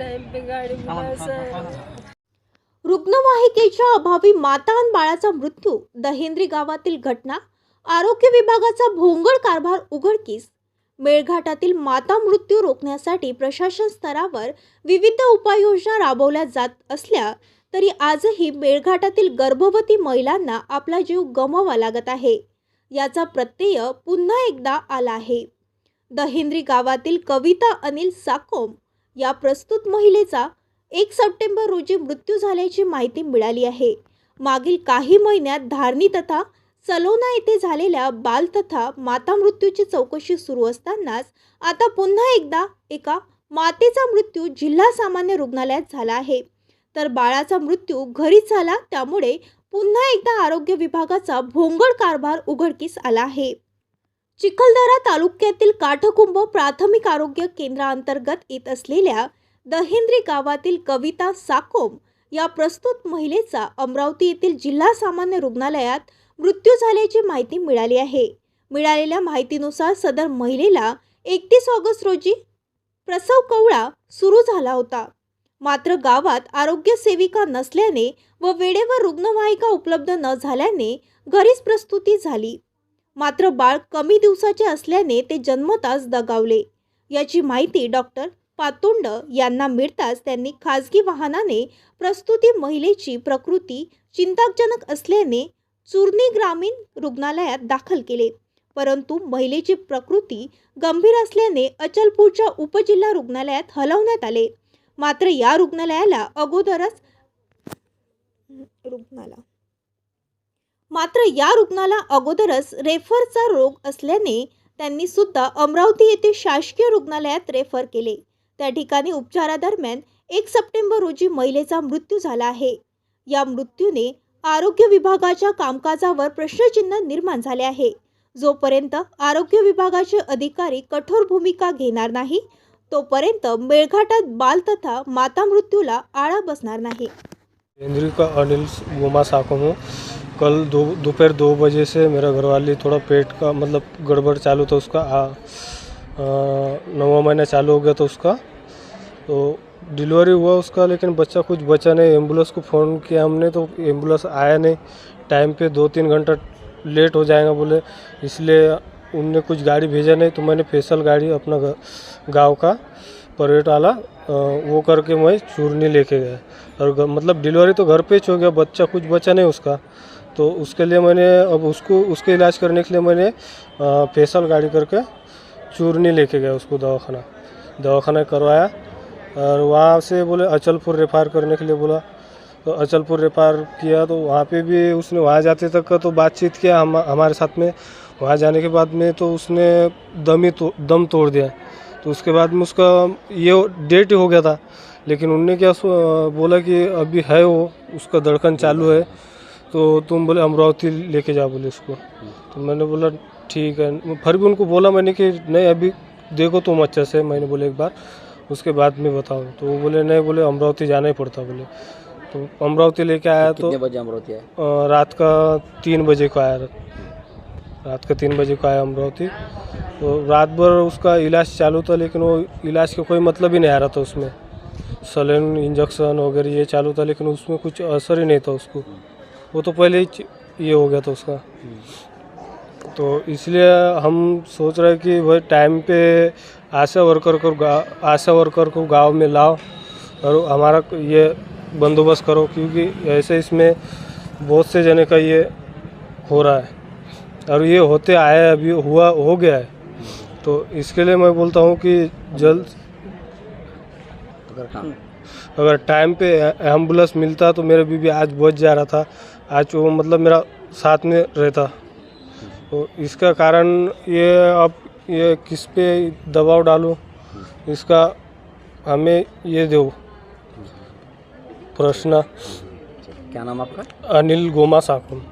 Time पे गाड़ी रुग्णवाहिकेच्या अभावी माता आणि बाळाचा मृत्यू दहेंद्री गावातील घटना आरोग्य विभागाचा भोंगळ कारभार उघडकीस मेळघाटातील माता मृत्यू रोखण्यासाठी प्रशासन स्तरावर विविध उपाययोजना राबवल्या जात असल्या तरी आजही मेळघाटातील गर्भवती महिलांना आपला जीव गमवावा लागत आहे. याचा प्रत्यय पुन्हा एकदा आला आहे. दहेंद्री गावातील कविता अनिल साकोम या प्रस्तुत महिलेचा एक सप्टेंबर रोजी मृत्यू झाल्याची माहिती मिळाली आहे. मागील काही महिन्यात धारणी तथा सलोना येथे झालेल्या बाल तथा माता मृत्यूची चौकशी सुरू असतानाच आता पुन्हा एकदा एका मातेचा मृत्यू जिल्हा सामान्य रुग्णालयात झाला आहे. तर बाळाचा मृत्यू घरीच झाला त्यामुळे पुन्हा एकदा आरोग्य विभागाचा भोंगळ कारभार उघडकीस आला आहे. चिखलदरा तालुक्यातील काठकुंभ प्राथमिक आरोग्य केंद्रांतर्गत येत असलेल्या दहेंद्री गावातील कविता साकोम या प्रस्तुत महिलेचा अमरावती येथील जिल्हा सामान्य रुग्णालयात मृत्यू झाल्याची माहिती मिळाली आहे. मिळालेल्या माहितीनुसार सदर महिलेला एकतीस ऑगस्ट रोजी प्रसव कवळा सुरू झाला होता. मात्र गावात आरोग्य सेविका नसल्याने व वेळेवर रुग्णवाहिका उपलब्ध न झाल्याने घरीच प्रस्तुती झाली. मात्र बाळ कमी दिवसाचे असल्याने ते जन्मताच दगावले. याची माहिती डॉक्टर पातोंड यांना मिळताच त्यांनी खाजगी वाहनाने प्रस्तुती महिलेची प्रकृती चिंताजनक असल्याने चुरणी ग्रामीण रुग्णालयात दाखल केले. परंतु महिलेची प्रकृती गंभीर असल्याने अचलपूरच्या उपजिल्हा रुग्णालयात हलवण्यात आले. मात्र या रुग्णालयाला अगोदरच रुग्णाला मात्र या रुग्णाला अगोदरच रेफरचा रोग असल्याने त्यांनी सुद्धा अमरावती येथे शासकीय रुग्णालयात रेफर केले. त्या ठिकाणी उपचारादरम्यान एक सप्टेंबर रोजी महिलेचा मृत्यू झाला आहे. या मृत्यूने आरोग्य विभागाच्या कामकाजावर प्रश्नचिन्ह निर्माण झाले आहे. जोपर्यंत आरोग्य विभागाचे अधिकारी कठोर भूमिका घेणार नाही तोपर्यंत मेळघाटात बाल तथा माता मृत्यूला आळा बसणार नाही. अनिल गोमा कल दो दोपहर दो बजे से मेरा घरवाली थोड़ा पेट का मतलब गड़बड़ चालू था उसका आ, आ, महीना चालू हो गया था उसका। तो डिलीवरी हुआ उसका लेकिन बच्चा कुछ बचा नहीं। एंबुलेंस को फ़ोन किया हमने तो एंबुलेंस आया नहीं। टाइम पे दो तीन घंटा लेट हो जाएगा बोले इसलिए उनने कुछ गाड़ी भेजा नहीं तो मैंने स्पेशल गाड़ी अपना गाँव का प्राइवेट वाला वो करके मैं चूरनी लेके गया। और मतलब डिलीवरी तो घर पे ही हो गया बच्चा कुछ बचा नहीं उसका। तो उसके लिए मैंने अब उसको, उसके इलाज करने के लिए मैंने स्पेशल गाड़ी करके चूरनी लेके गया उसको दवाखाना। दवाखाना करवाया और वहाँ से बोले अचलपुर रेफार करने के लिए बोला। तो अचलपुर रेफार किया तो वहाँ पे भी उसने, वहाँ जाते तक का तो बातचीत किया हम, हमारे साथ में। वहाँ जाने के बाद में तो उसने दम ही तो दम तोड़ दिया। तो उसके बाद में उसका ये डेट हो गया था। लेकिन उनने क्या बोला कि अभी है वो, उसका धड़कन चालू है। तो तुम बोले अमरावती लेके जाओ बोले उसको। तो मैंने बोला ठीक है। फिर भी उनको बोला मैंने कि नहीं अभी देखो तुम अच्छे से मैंने बोले एक बार। उसके बाद में बताओ तो वो बोले नहीं बोले अमरावती जाना ही पड़ता बोले। तो अमरावती लेके आया तो बजे अमरावती अ, रात का तीन बजे को आया। रात का तीन बजे को आया अमरावती तो रात भर उसका इलाज चालू था लेकिन वो इलाज का कोई मतलब ही नहीं आ रहा था उसमें। सलन इंजेक्शन वगैरह ये चालू था लेकिन उसमें कुछ असर ही नहीं था उसको। वो तो पहले ही ये हो गया था उसका। तो इसलिए हम सोच रहे कि भाई टाइम पे आशा वर्कर को आशा वर्कर को गाँव में लाओ और हमारा ये बंदोबस्त करो क्योंकि ऐसे इसमें बहुत से जने का ये हो रहा है और ये होते आए अभी हुआ हो गया है। तो इसके लिए मैं बोलता हूँ कि जल्द अगर हाँ। अगर टाइम पे एंबुलेंस मिलता तो मेरा बीबी आज बच जा रहा था। आज वो मतलब मेरा साथ में रहता। तो इसका कारण ये अब ये किस पे दबाव डालूं इसका हमें ये दो प्रश्न। क्या नाम आपका? अनिल गोमा साकुम